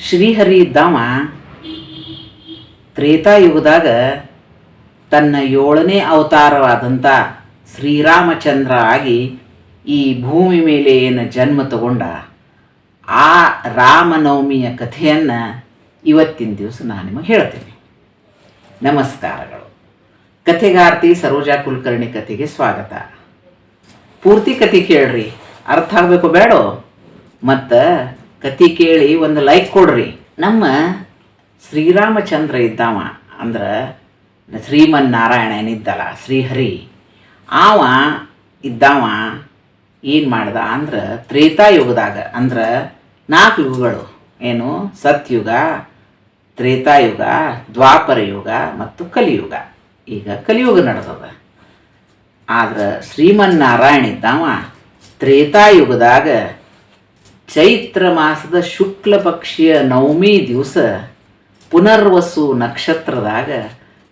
ಶ್ರೀಹರಿ ಇದ್ದಾವ. ತ್ರೇತಾಯುಗದಾಗ ತನ್ನ ಏಳನೇ ಅವತಾರವಾದಂಥ ಶ್ರೀರಾಮಚಂದ್ರ ಆಗಿ ಈ ಭೂಮಿ ಮೇಲೆ ಏನು ಜನ್ಮ ತಗೊಂಡ ಆ ರಾಮನವಮಿಯ ಕಥೆಯನ್ನು ಇವತ್ತಿನ ದಿವಸ ನಾನು ನಿಮಗೆ ಹೇಳ್ತೀನಿ. ನಮಸ್ಕಾರಗಳು. ಕಥೆಗಾರ್ತಿ ಸರೋಜಾ ಕುಲಕರ್ಣಿ ಕಥೆಗೆ ಸ್ವಾಗತ. ಪೂರ್ತಿ ಕಥೆ ಕೇಳ್ರಿ. ಅರ್ಥ ಆಗಬೇಕು ಬೇಡೋ? ಮತ್ತು ಕತೆ ಕೇಳಿ ಒಂದು ಲೈಕ್ ಕೊಡ್ರಿ. ನಮ್ಮ ಶ್ರೀರಾಮಚಂದ್ರ ಇದ್ದಾವ ಅಂದ್ರೆ ಶ್ರೀಮನ್ ನಾರಾಯಣ ಏನಿದ್ದಲ್ಲ ಶ್ರೀಹರಿ. ಆವ ಇದ್ದಾವ ಏನು ಮಾಡ್ದ ಅಂದ್ರೆ ತ್ರೇತಾಯುಗದಾಗ, ಅಂದ್ರೆ ನಾಲ್ಕು ಯುಗಗಳು. ಏನು? ಸತ್ಯುಗ, ತ್ರೇತಾಯುಗ, ದ್ವಾಪರ ಯುಗ ಮತ್ತು ಕಲಿಯುಗ. ಈಗ ಕಲಿಯುಗ ನಡೆದದ. ಆದ್ರೆ ಶ್ರೀಮನ್ನಾರಾಯಣ ಇದ್ದಾವ ತ್ರೇತಾಯುಗದಾಗ ಚೈತ್ರ ಮಾಸದ ಶುಕ್ಲ ಪಕ್ಷಿಯ ನವಮಿ ದಿವಸ ಪುನರ್ವಸು ನಕ್ಷತ್ರದಾಗ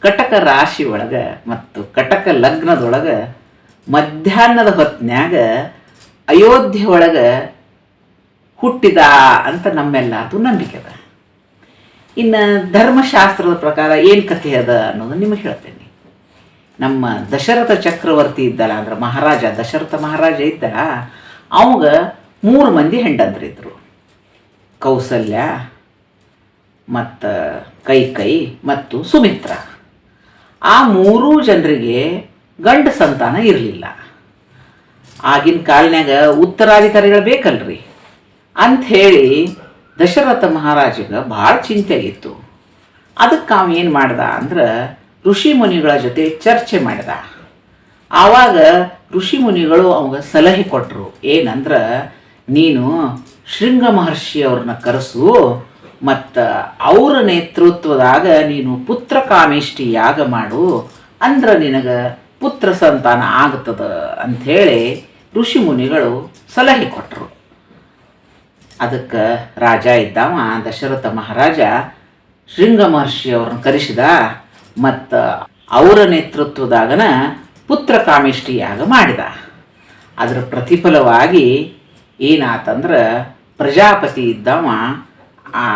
ಕಟಕ ರಾಶಿ ಒಳಗೆ ಮತ್ತು ಕಟಕ ಲಗ್ನದೊಳಗೆ ಮಧ್ಯಾಹ್ನದ ಹೊತ್ನ್ಯಾಗ ಅಯೋಧ್ಯೆ ಒಳಗೆ ಹುಟ್ಟಿದ ಅಂತ ನಮ್ಮೆಲ್ಲದು ನಂಬಿಕೆ ಅದ. ಇನ್ನು ಧರ್ಮಶಾಸ್ತ್ರದ ಪ್ರಕಾರ ಏನು ಕಥೆ ಅದ ಅನ್ನೋದು ನಿಮಗೆ ಹೇಳ್ತೇನೆ. ನಮ್ಮ ದಶರಥ ಚಕ್ರವರ್ತಿ ಇದ್ದಲ್ಲ ಅಂದ್ರೆ ಮಹಾರಾಜ, ದಶರಥ ಮಹಾರಾಜ ಇದ್ದಲ್ಲ ಅವಾಗ ಮೂರು ಮಂದಿ ಹೆಂಡಂದ್ರಿದ್ರು ಕೌಸಲ್ಯ ಮತ್ತು ಕೈಕೈ ಮತ್ತು ಸುಮಿತ್ರ. ಆ ಮೂರೂ ಜನರಿಗೆ ಗಂಡ ಸಂತಾನ ಇರಲಿಲ್ಲ. ಆಗಿನ ಕಾಲನಾಗ ಉತ್ತರಾಧಿಕಾರಿಗಳು ಬೇಕಲ್ರಿ. ಅಂಥೇಳಿ ದಶರಥ ಮಹಾರಾಜಗೆ ಭಾಳ ಚಿಂತೆ ಆಗಿತ್ತು ಅದಕ್ಕೆ ಅವ ಏನು ಮಾಡ್ದ ಅಂದ್ರೆ ಋಷಿ ಮುನಿಗಳ ಜೊತೆ ಚರ್ಚೆ ಮಾಡಿದ. ಆವಾಗ ಋಷಿ ಮುನಿಗಳು ಅವಾಗ ಸಲಹೆ ಕೊಟ್ಟರು ಏನಂದ್ರೆ ನೀನು ಶೃಂಗ ಮಹರ್ಷಿ ಅವ್ರನ್ನ ಕರೆಸು, ಮತ್ತು ಅವರ ನೇತೃತ್ವದಾಗ ನೀನು ಪುತ್ರ ಕಾಮೇಷ್ಟಿ ಯಾಗ ಮಾಡು, ಅಂದ್ರೆ ನಿನಗೆ ಪುತ್ರ ಸಂತಾನ ಆಗ್ತದ ಅಂಥೇಳಿ ಋಷಿ ಮುನಿಗಳು ಸಲಹೆ ಕೊಟ್ಟರು ಅದಕ್ಕೆ ರಾಜ ಇದ್ದಾವ, ದಶರಥ ಮಹಾರಾಜ ಶೃಂಗ ಮಹರ್ಷಿ ಅವ್ರನ್ನ ಕರೆಸಿದ, ಮತ್ತು ಅವರ ನೇತೃತ್ವದಾಗನ ಪುತ್ರ ಕಾಮೇಷ್ಟಿ ಯಾಗ ಮಾಡಿದ. ಅದರ ಪ್ರತಿಫಲವಾಗಿ ಏನಾತಂದ್ರೆ ಪ್ರಜಾಪತಿ ಇದ್ದವ, ಆ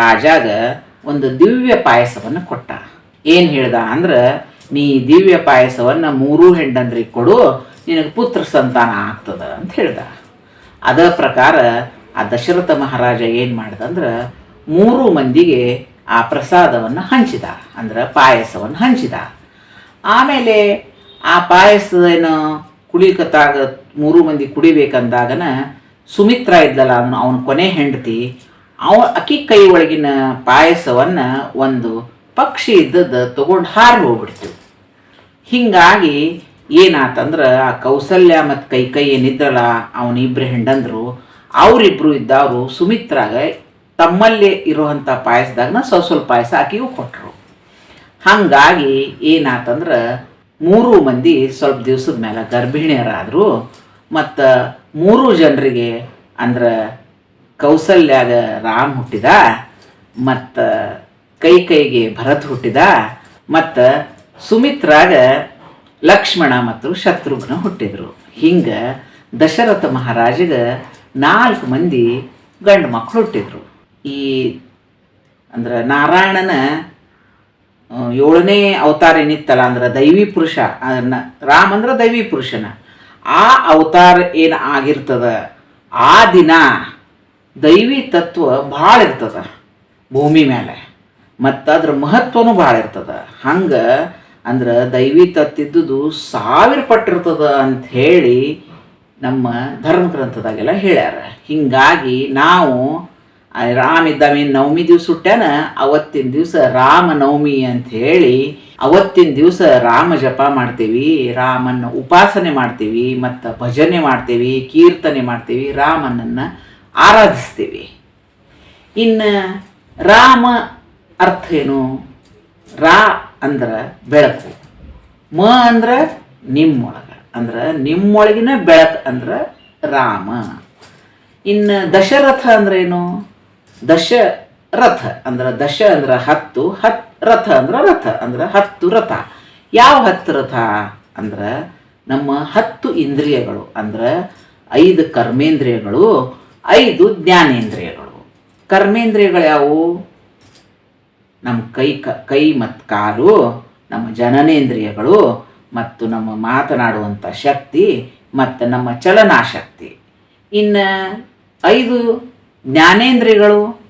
ರಾಜಾಗ ಒಂದು ದಿವ್ಯ ಪಾಯಸವನ್ನು ಕೊಟ್ಟ ಏನು ಹೇಳ್ದ ಅಂದ್ರೆ, ನೀ ದಿವ್ಯ ಪಾಯಸವನ್ನು ಮೂರೂ ಹೆಂಡಂದ್ರಿಗೆ ಕೊಡು, ನಿನಗೆ ಪುತ್ರ ಸಂತಾನ ಆಗ್ತದ ಅಂತ ಹೇಳ್ದ ಅದ ಪ್ರಕಾರ ಆ ದಶರಥ ಮಹಾರಾಜ ಏನು ಮಾಡ್ದಂದ್ರೆ, ಮೂರು ಮಂದಿಗೆ ಆ ಪ್ರಸಾದವನ್ನು ಹಂಚಿದ ಅಂದ್ರೆ ಪಾಯಸವನ್ನು ಹಂಚಿದ ಆಮೇಲೆ ಆ ಪಾಯಸ ಏನು ಕುಳಿಕತ್ತಾಗ ಮೂರು ಮಂದಿ ಕುಡಿಬೇಕಂದಾಗನ ಸುಮಿತ್ರ ಇದ್ದಲ್ಲ ಅವನು, ಅವನ ಕೊನೆ ಹೆಂಡತಿ ಅವ ಅಕ್ಕಿ ಕೈ ಒಳಗಿನ ಪಾಯಸವನ್ನು ಒಂದು ಪಕ್ಷಿ ಇದ್ದದ್ದು ತಗೊಂಡು ಹಾರಿ ಹೋಗ್ಬಿಡ್ತು. ಹಿಂಗಾಗಿ ಏನಾತಂದ್ರೆ ಆ ಕೌಸಲ್ಯ ಮತ್ತು ಕೈ ಕೈ ಏನಿದ್ರಲ್ಲ ಅವನ ಇಬ್ಬರು ಹೆಂಡಂದ್ರು ಅವರಿಬ್ಬರು ಇದ್ದವರು ಸುಮಿತ್ರಾಗ ತಮ್ಮಲ್ಲೇ ಇರುವಂಥ ಪಾಯಸದಾಗನ ಸ್ವಲ್ಪ ಸ್ವಲ್ಪ ಪಾಯಸ ಆಕಿಗೂ ಕೊಟ್ಟರು ಹಾಗಾಗಿ ಏನಾತಂದ್ರೆ ಮೂರು ಮಂದಿ ಸ್ವಲ್ಪ ದಿವಸದ ಮೇಲೆ ಗರ್ಭಿಣಿಯರಾದರು, ಮತ್ತು ಮೂರು ಜನರಿಗೆ ಅಂದ್ರೆ ಕೌಸಲ್ಯಾಗ ರಾಮ್ ಹುಟ್ಟಿದ, ಮತ್ತು ಕೈ ಕೈಗೆ ಭರತ್ ಹುಟ್ಟಿದ, ಮತ್ತು ಸುಮಿತ್ರಾಗ ಲಕ್ಷ್ಮಣ ಮತ್ತು ಶತ್ರುಘ್ನ ಹುಟ್ಟಿದರು. ಹಿಂಗೆ ದಶರಥ ಮಹಾರಾಜಗ ನಾಲ್ಕು ಮಂದಿ ಗಂಡು ಮಕ್ಕಳು ಹುಟ್ಟಿದರು. ಈ ಅಂದ್ರೆ ನಾರಾಯಣನ ಏಳನೇ ಅವತಾರ ಏನಿತ್ತಲ್ಲ ಅಂದ್ರೆ ದೈವಿ ಪುರುಷ ರಾಮ ಅಂದ್ರೆ ದೈವಿ ಪುರುಷನ. ಆ ಅವತಾರ ಏನು ಆಗಿರ್ತದ? ಆ ದಿನ ದೈವಿ ತತ್ವ ಭಾಳ ಇರ್ತದ ಭೂಮಿ ಮೇಲೆ ಮತ್ತು ಅದ್ರ ಮಹತ್ವನೂ ಭಾಳ ಇರ್ತದ. ಹಂಗೆ ಅಂದ್ರೆ ದೈವಿ ತತ್ತಿದ್ದುದು ಸಾವಿರ ಪಟ್ಟಿರ್ತದ ಅಂತ ಹೇಳಿ ನಮ್ಮ ಧರ್ಮ ಗ್ರಂಥದಾಗೆಲ್ಲ ಹೇಳ್ಯಾರ. ಹಿಂಗಾಗಿ ನಾವು ರಾಮ ಇದ್ದಾವೆ, ನವಮಿ ದಿವಸ ಹುಟ್ಟ್ಯಾನ ಅವತ್ತಿನ ದಿವಸ ರಾಮ ನವಮಿ ಅಂತ ಹೇಳಿ ಅವತ್ತಿನ ದಿವಸ ರಾಮ ಜಪ ಮಾಡ್ತೀವಿ ರಾಮನ ಉಪಾಸನೆ ಮಾಡ್ತೀವಿ, ಮತ್ತು ಭಜನೆ ಮಾಡ್ತೀವಿ, ಕೀರ್ತನೆ ಮಾಡ್ತೀವಿ, ರಾಮನನ್ನು ಆರಾಧಿಸ್ತೀವಿ. ಇನ್ನು ರಾಮ ಅರ್ಥ ಏನು? ರಾ ಅಂದ್ರೆ ಬೆಳಕು, ಮ ಅಂದ್ರೆ ನಿಮ್ಮೊಳಗ, ಅಂದ್ರೆ ನಿಮ್ಮೊಳಗಿನ ಬೆಳಕು ಅಂದ್ರೆ ರಾಮ. ಇನ್ನು ದಶರಥ ಅಂದ್ರೆ ಏನು? ದಶ ರಥ ಅಂದ್ರೆ ದಶ ಅಂದ್ರೆ ಹತ್ತು ಹತ್ ರಥ ಅಂದ್ರೆ ರಥ, ಅಂದ್ರೆ ಹತ್ತು ರಥ. ಯಾವ ಹತ್ತು ರಥ ಅಂದ್ರೆ ನಮ್ಮ ಹತ್ತು ಇಂದ್ರಿಯಗಳು, ಅಂದ್ರೆ ಐದು ಕರ್ಮೇಂದ್ರಿಯಗಳು, ಐದು ಜ್ಞಾನೇಂದ್ರಿಯಗಳು. ಕರ್ಮೇಂದ್ರಿಯಗಳು ಯಾವುವು? ನಮ್ಮ ಕೈ ಕ, ಕೈ ಮತ್ತು ಕಾಲು, ನಮ್ಮ ಜನನೇಂದ್ರಿಯಗಳು, ಮತ್ತು ನಮ್ಮ ಮಾತನಾಡುವಂಥ ಶಕ್ತಿ, ಮತ್ತು ನಮ್ಮ ಚಲನಾಶಕ್ತಿ. ಇನ್ನು ಐದು ಜ್ಞಾನೇಂದ್ರಿಯಗಳು,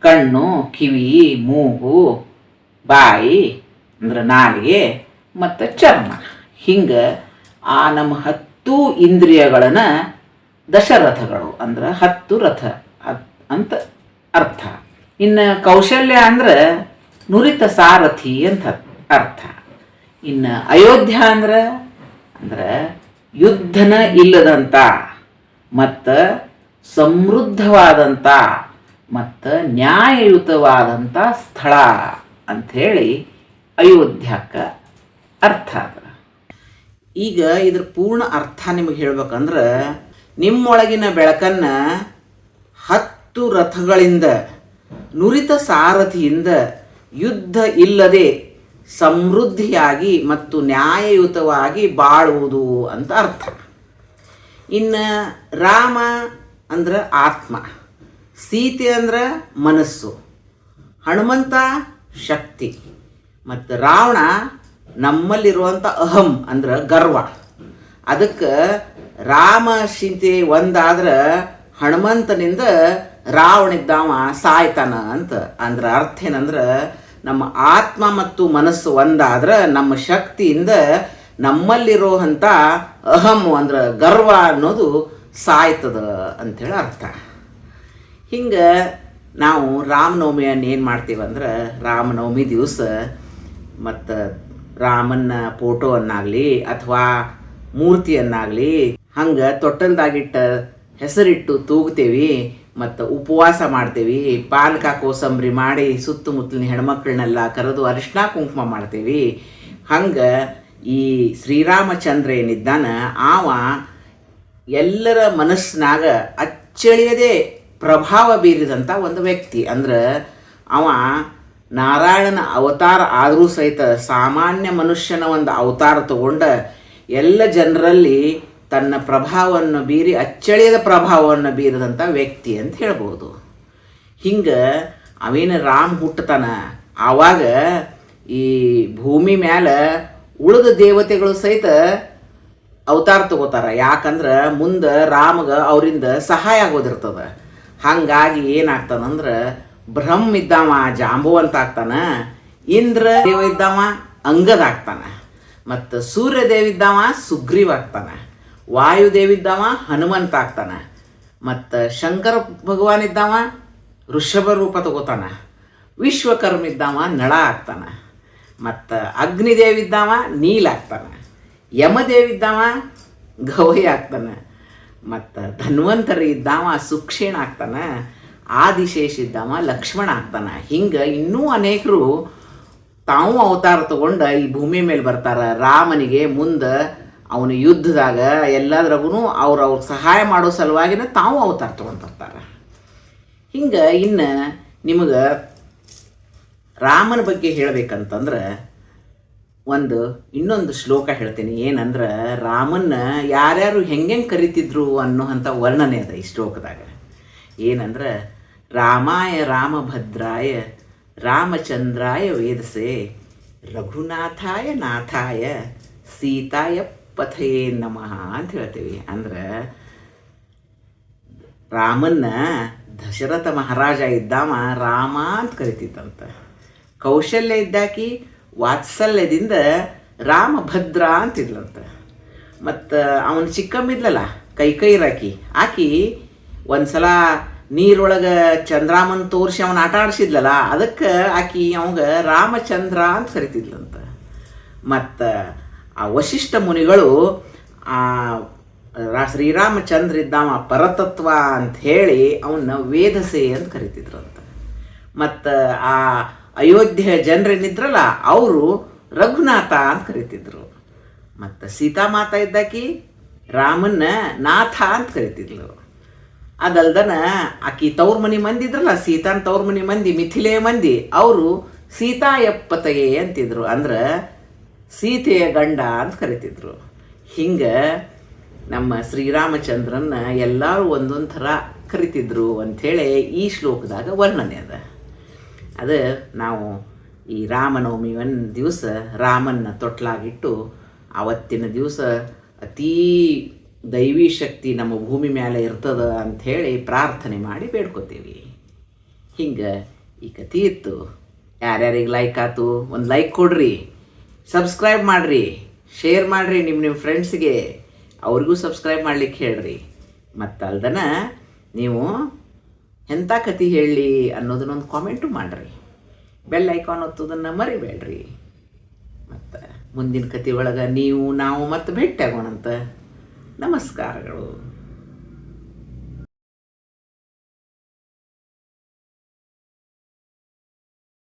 ಕಣ್ಣು, ಕಿವಿ, ಮೂಗು ಬಾಯಿ ಅಂದ್ರೆ ನಾಲಿಗೆ ಮತ್ತು ಚರ್ಮ. ಹಿಂಗೆ ಆ ನಮ್ಮ ಹತ್ತು ಇಂದ್ರಿಯಗಳನ್ನು ದಶರಥಗಳು ಅಂದ್ರೆ ಹತ್ತು ರಥ ಅಂತ ಅರ್ಥ. ಇನ್ನು ಕೌಶಲ್ಯ ಅಂದ್ರೆ ನುರಿತ ಸಾರಥಿ ಅಂತ ಅರ್ಥ. ಇನ್ನು ಅಯೋಧ್ಯ ಅಂದ್ರೆ ಅಂದ್ರೆ ಯುದ್ಧನ ಇಲ್ಲದಂಥ ಮತ್ತು ಸಮೃದ್ಧವಾದಂಥ ಮತ್ತು ನ್ಯಾಯಯುತವಾದಂಥ ಸ್ಥಳ. ಅಂಥೇಳಿ ಅಯೋಧ್ಯಕ್ಕ ಅರ್ಥ ಅದ ಈಗ ಇದ್ರ ಪೂರ್ಣ ಅರ್ಥ ನಿಮಗೆ ಹೇಳ್ಬೇಕಂದ್ರೆ ನಿಮ್ಮೊಳಗಿನ ಬೆಳಕನ್ನು ಹತ್ತು ರಥಗಳಿಂದ, ನುರಿತ ಸಾರಥಿಯಿಂದ ಯುದ್ಧ ಇಲ್ಲದೆ ಸಮೃದ್ಧಿಯಾಗಿ ಮತ್ತು ನ್ಯಾಯಯುತವಾಗಿ ಬಾಳುವುದು ಅಂತ ಅರ್ಥ. ಇನ್ನು ರಾಮ ಅಂದ್ರೆ ಆತ್ಮ, ಸೀತೆ ಅಂದ್ರೆ ಮನಸ್ಸು, ಹನುಮಂತ ಶಕ್ತಿ. ಮತ್ತು ರಾವಣ ನಮ್ಮಲ್ಲಿರುವಂಥ ಅಹಂ ಅಂದ್ರೆ ಗರ್ವ. ಅದಕ್ಕೆ ರಾಮ ಸೀತೆ ಒಂದಾದ್ರೆ ಹನುಮಂತನಿಂದ ರಾವಣಿದ್ದಾವ ಸಾಯ್ತಾನ ಅಂತ. ಅಂದ್ರೆ ಅರ್ಥ ಏನಂದ್ರೆ ನಮ್ಮ ಆತ್ಮ ಮತ್ತು ಮನಸ್ಸು ಒಂದಾದ್ರೆ ನಮ್ಮ ಶಕ್ತಿಯಿಂದ ನಮ್ಮಲ್ಲಿರುವಂಥ ಅಹಂ ಅಂದ್ರೆ ಗರ್ವ ಅನ್ನೋದು ಸಾಯ್ತದ ಅಂಥೇಳಿ ಅರ್ಥ ಹಿಂಗೆ ನಾವು ರಾಮನವಮಿಯನ್ನು ಏನು ಮಾಡ್ತೀವಂದ್ರೆ ರಾಮನವಮಿ ದಿವಸ ಮತ್ತು ರಾಮನ ಫೋಟೋವನ್ನಾಗಲಿ ಅಥವಾ ಮೂರ್ತಿಯನ್ನಾಗಲಿ ಹಂಗೆ ತೊಟ್ಟಲ್ದಾಗಿಟ್ಟ ಹೆಸರಿಟ್ಟು ತೂಗ್ತೇವಿ ಮತ್ತು ಉಪವಾಸ ಮಾಡ್ತೇವಿ. ಪಾನಕ, ಕೋಸಂಬರಿ ಮಾಡಿ ಸುತ್ತಮುತ್ತಲಿನ ಹೆಣ್ಮಕ್ಳನ್ನೆಲ್ಲ ಕರೆದು ಅರಿಶಿನ ಕುಂಕುಮ ಮಾಡ್ತೇವಿ. ಹಂಗೆ ಈ ಶ್ರೀರಾಮಚಂದ್ರ ಏನಿದ್ದಾನ, ಆವ ಎಲ್ಲರ ಮನಸ್ಸಿನಾಗ ಅಚ್ಚಳಿಯದೆ ಪ್ರಭಾವ ಬೀರಿದಂಥ ಒಂದು ವ್ಯಕ್ತಿ. ಅಂದ್ರೆ ಅವ ನಾರಾಯಣನ ಅವತಾರ ಆದರೂ ಸಹಿತ ಸಾಮಾನ್ಯ ಮನುಷ್ಯನ ಒಂದು ಅವತಾರ ತಗೊಂಡ ಎಲ್ಲ ಜನರಲ್ಲಿ ತನ್ನ ಪ್ರಭಾವವನ್ನು ಬೀರಿ ಅಚ್ಚಳಿಯದ ಪ್ರಭಾವವನ್ನು ಬೀರಿದಂಥ ವ್ಯಕ್ತಿ ಅಂತ ಹೇಳ್ಬೋದು. ಹಿಂಗೆ ಅವೇನು ರಾಮ್ ಹುಟ್ಟತಾನ. ಆವಾಗ ಈ ಭೂಮಿ ಮ್ಯಾಲೆ ಉಳಿದ ದೇವತೆಗಳು ಸಹಿತ ಅವತಾರ ತಗೋತಾರ. ಯಾಕಂದ್ರೆ ಮುಂದೆ ರಾಮಗ ಅವರಿಂದ ಸಹಾಯ ಆಗೋದಿರ್ತದ. ಹಾಗಾಗಿ ಏನಾಗ್ತದಂದ್ರೆ ಬ್ರಹ್ಮ ಇದ್ದಾವ ಜಾಂಬುವಂತ ಆಗ್ತಾನ ಇಂದ್ರ ದೇವ ಇದ್ದಾವ ಅಂಗದ ಆಗ್ತಾನ ಮತ್ತು ಸೂರ್ಯ ದೇವ ಇದ್ದಾವ ಸುಗ್ರೀವ್ ಆಗ್ತಾನ ವಾಯುದೇವಿದ್ದಾವ ಹನುಮಂತ ಆಗ್ತಾನ ಮತ್ತು ಶಂಕರ ಭಗವಾನ್ ಇದ್ದಾವ ಋಷಭ ರೂಪ ತಗೋತಾನ ವಿಶ್ವಕರ್ಮ ಇದ್ದಾವ ನಳ ಆಗ್ತಾನ, ಮತ್ತು ಅಗ್ನಿದೇವಿದ್ದಾವ ನೀಲ್ ಆಗ್ತಾನ ಯಮದೇವಿದ್ದಾವ ಗವೈ ಆಗ್ತಾನೆ. ಮತ್ತು ಧನ್ವಂತರಿ ಇದ್ದಾವ ಸುಕ್ಷೇಣ ಆಗ್ತಾನ, ಆದಿಶೇಷ ಇದ್ದಾವ ಲಕ್ಷ್ಮಣ ಆಗ್ತಾನ. ಹಿಂಗೆ ಇನ್ನೂ ಅನೇಕರು ತಾವು ಅವತಾರ ತಗೊಂಡು ಈ ಭೂಮಿ ಮೇಲೆ ಬರ್ತಾರ. ರಾಮನಿಗೆ ಮುಂದೆ ಅವನ ಯುದ್ಧದಾಗ ಎಲ್ಲದ್ರಾಗೂ ಅವ್ರು ಅವ್ರ ಸಹಾಯ ಮಾಡೋ ಸಲುವಾಗಿನ ತಾವು ಅವತಾರ ತೊಗೊಂತಿರ್ತಾರೆ ಹಿಂಗೆ ಇನ್ನು ನಿಮಗೆ ರಾಮನ ಬಗ್ಗೆ ಹೇಳ್ಬೇಕಂತಂದ್ರೆ ಒಂದು, ಇನ್ನೊಂದು ಶ್ಲೋಕ ಹೇಳ್ತೀನಿ. ಏನಂದ್ರೆ, ರಾಮನ್ನ ಯಾರ್ಯಾರು ಹೆಂಗೆಂಗೆ ಕರಿತಿದ್ರು ಅನ್ನೋ ಅಂಥ ವರ್ಣನೆ ಅದ ಈ ಶ್ಲೋಕದಾಗ. ಏನಂದ್ರೆ, ರಾಮಾಯ ರಾಮಭದ್ರಾಯ, ರಾಮಚಂದ್ರಾಯ ವೇದಸೆ, ರಘುನಾಥಾಯ ನಾಥಾಯ, ಸೀತಾಯ ಪಥಯೇ ನಮಃ ಅಂತ ಹೇಳ್ತೀವಿ. ಅಂದ್ರೆ, ರಾಮನ್ನ ದಶರಥ ಮಹಾರಾಜ ಇದ್ದಾವ ರಾಮ ಅಂತ ಕರಿತಿತ್ತಂತ ಕೌಶಲ್ಯ ಇದ್ದಾಕಿ ವಾತ್ಸಲ್ಯದಿಂದ ರಾಮಭದ್ರ ಅಂತಿದ್ಲಂತ. ಮತ್ತು ಅವನು ಚಿಕ್ಕಮ್ಮಿದ್ಲಲ್ಲ ಕೈ ಕೈ ರಾಕಿ, ಆಕಿ ಒಂದ್ಸಲ ನೀರೊಳಗೆ ಚಂದ್ರಾಮನ್ ತೋರಿಸಿ ಅವನ ಆಟ ಆಡಿಸಿದ್ಲಲ್ಲ, ಅದಕ್ಕೆ ಆಕಿ ಅವಂಗ ರಾಮಚಂದ್ರ ಅಂತ ಕರಿತಿದ್ಲಂತ. ಮತ್ತು ಆ ವಶಿಷ್ಠ ಮುನಿಗಳು, ಆ ಶ್ರೀರಾಮಚಂದ್ರ ಇದ್ದಾವ ಪರತತ್ವ ಅಂತ ಹೇಳಿ ಅವನ್ನ ವೇದಸೆ ಅಂತ ಕರಿತಿದ್ರಂತ. ಮತ್ತು ಆ ಅಯೋಧ್ಯೆ ಜನರೇನಿದ್ರಲ್ಲ, ಅವರು ರಘುನಾಥ ಅಂತ ಕರಿತಿದ್ರು. ಮತ್ತು ಸೀತಾ ಮಾತಾ ಇದ್ದಾಕಿ ರಾಮನ ನಾಥ ಅಂತ ಕರಿತಿದ್ಲು. ಅದಲ್ದನ ಆಕಿ ತವ್ರ ಮನೆ ಮಂದಿ ಇದ್ರಲ್ಲ, ಸೀತಾನ್ ತವ್ರ ಮನೆ ಮಂದಿ ಮಿಥಿಲೆಯ ಮಂದಿ, ಅವರು ಸೀತಾ ಎಪ್ಪತಗೆ ಅಂತಿದ್ರು. ಅಂದ್ರೆ ಸೀತೆಯ ಗಂಡ ಅಂತ ಕರಿತಿದ್ರು. ಹಿಂಗೆ ನಮ್ಮ ಶ್ರೀರಾಮಚಂದ್ರನ್ನ ಎಲ್ಲರೂ ಒಂದೊಂದು ಥರ ಕರಿತಿದ್ರು ಅಂಥೇಳಿ ಈ ಶ್ಲೋಕದಾಗ ವರ್ಣನೆ ಅದ. ಅದು ನಾವು ಈ ರಾಮನವಮಿ ಒಂದು ದಿವಸ ರಾಮನ್ನ ತೊಟ್ಲಾಗಿಟ್ಟು ಆವತ್ತಿನ ದಿವಸ ಅತೀ ದೈವಿ ಶಕ್ತಿ ನಮ್ಮ ಭೂಮಿ ಮೇಲೆ ಇರ್ತದ ಅಂಥೇಳಿ ಪ್ರಾರ್ಥನೆ ಮಾಡಿ ಬೇಡ್ಕೋತೀವಿ. ಹಿಂಗೆ ಈ ಕಥೆ ಇತ್ತು. ಯಾರ್ಯಾರಿಗೆ ಲೈಕ್ ಆಯ್ತು ಒಂದು ಲೈಕ್ ಕೊಡ್ರಿ ಸಬ್ಸ್ಕ್ರೈಬ್ ಮಾಡಿರಿ ಶೇರ್ ಮಾಡಿರಿ ನಿಮ್ಮ ನಿಮ್ಮ ಫ್ರೆಂಡ್ಸ್ಗೆ ಅವ್ರಿಗೂ ಸಬ್ಸ್ಕ್ರೈಬ್ ಮಾಡ್ಲಿಕ್ಕೆ ಹೇಳ್ರಿ. ಮತ್ತಲ್ದನ ನೀವು ಎಂಥ ಕತೆ ಹೇಳಲಿ ಅನ್ನೋದನ್ನೊಂದು ಕಾಮೆಂಟು ಮಾಡಿರಿ. ಬೆಲ್ ಐಕಾನ್ ಒತ್ತೋದನ್ನು ಮರಿಬೇಡ್ರಿ. ಮತ್ತು ಮುಂದಿನ ಕತೆ ಒಳಗೆ ನೀವು, ನಾವು ಮತ್ತೆ ಭೇಟಿ ಆಗೋಣಂತ ನಮಸ್ಕಾರಗಳು.